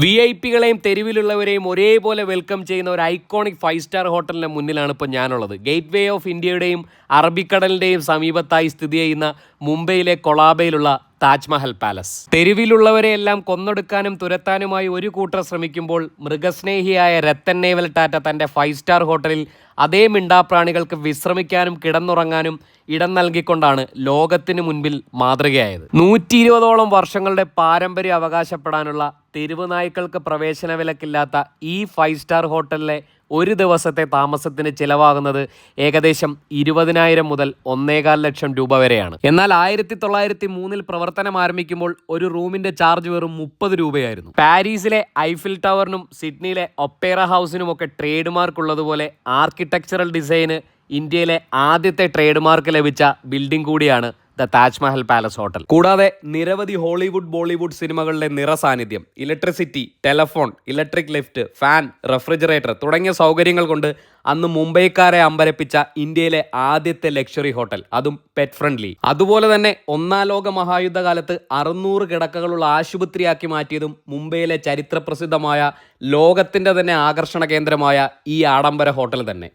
V I പികളെയും തെരുവിലുള്ളവരെയും ഒരേപോലെ welcome ചെയ്യുന്ന ഒരു ഐക്കോണിക് ഫൈവ് സ്റ്റാർ ഹോട്ടലിന്റെ മുന്നിലാണ് ഇപ്പോൾ ഞാനുള്ളത്. ഗേറ്റ് വേ ഓഫ് ഇന്ത്യയുടെയും അറബിക്കടലിന്റെയും സമീപത്തായി സ്ഥിതി ചെയ്യുന്ന മുംബൈയിലെ കൊളാബയിലുള്ള താജ്മഹൽ പാലസ് തെരുവിലുള്ളവരെയെല്ലാം കൊന്നൊടുക്കാനും തുരത്താനുമായി ഒരു കൂട്ടർ ശ്രമിക്കുമ്പോൾ മൃഗസ്നേഹിയായ രത്തൻ നേവൽ ടാറ്റ തന്റെ ഫൈവ് സ്റ്റാർ ഹോട്ടലിൽ അതേ മിണ്ടാപ്രാണികൾക്ക് വിശ്രമിക്കാനും കിടന്നുറങ്ങാനും ഇടം നൽകിക്കൊണ്ടാണ് ലോകത്തിന് മുൻപിൽ മാതൃകയായത്. നൂറ്റി ഇരുപതോളം വർഷങ്ങളുടെ പാരമ്പര്യം അവകാശപ്പെടാനുള്ള തെരുവ് നായ്ക്കൾക്ക് പ്രവേശന വിലക്കില്ലാത്ത ഈ ഫൈവ് സ്റ്റാർ ഹോട്ടലിലെ ഒരു ദിവസത്തെ താമസത്തിന് ചിലവാകുന്നത് ഏകദേശം ഇരുപതിനായിരം മുതൽ ഒന്നേകാൽ ലക്ഷം രൂപ വരെയാണ്. എന്നാൽ ആയിരത്തി തൊള്ളായിരത്തി മൂന്നിൽ പ്രവർത്തനം ആരംഭിക്കുമ്പോൾ ഒരു റൂമിന്റെ ചാർജ് വെറും മുപ്പത് രൂപയായിരുന്നു. പാരീസിലെ ഐഫിൽ ടവറിനും സിഡ്നിയിലെ ഒപ്പേറ ഹൗസിനും ഒക്കെ ട്രേഡ് മാർക്ക് ഉള്ളതുപോലെ ആർക്കിടെക്ചറൽ ഡിസൈന് ഇന്ത്യയിലെ ആദ്യത്തെ ട്രേഡ് മാർക്ക് ലഭിച്ച ബിൽഡിംഗ് കൂടിയാണ് ദ താജ്മഹൽ പാലസ് ഹോട്ടൽ. കൂടാതെ നിരവധി ഹോളിവുഡ് ബോളിവുഡ് സിനിമകളിലെ നിറസാന്നിധ്യം electricity telephone electric lift fan refrigerator തുടങ്ങിയ സൗകര്യങ്ങൾ കൊണ്ട് അന്ന് മുംബൈക്കാരെ അമ്പരപ്പിച്ച ഇന്ത്യയിലെ ആദ്യത്തെ ലക്ഷറി ഹോട്ടൽ അതും പെറ്റ് ഫ്രണ്ട്ലി അതുപോലെ തന്നെ ഒന്നാം ലോക മഹായുദ്ധകാലത്ത് അറുന്നൂറ് കിടക്കകളുള്ള ആശുപത്രിയാക്കി മാറ്റിയതും മുംബൈയിലെ ചരിത്രപ്രസിദ്ധമായ ലോകത്തിന്റെ തന്നെ ആകർഷണ കേന്ദ്രമായ ഈ ആഡംബര ഹോട്ടൽ തന്നെ.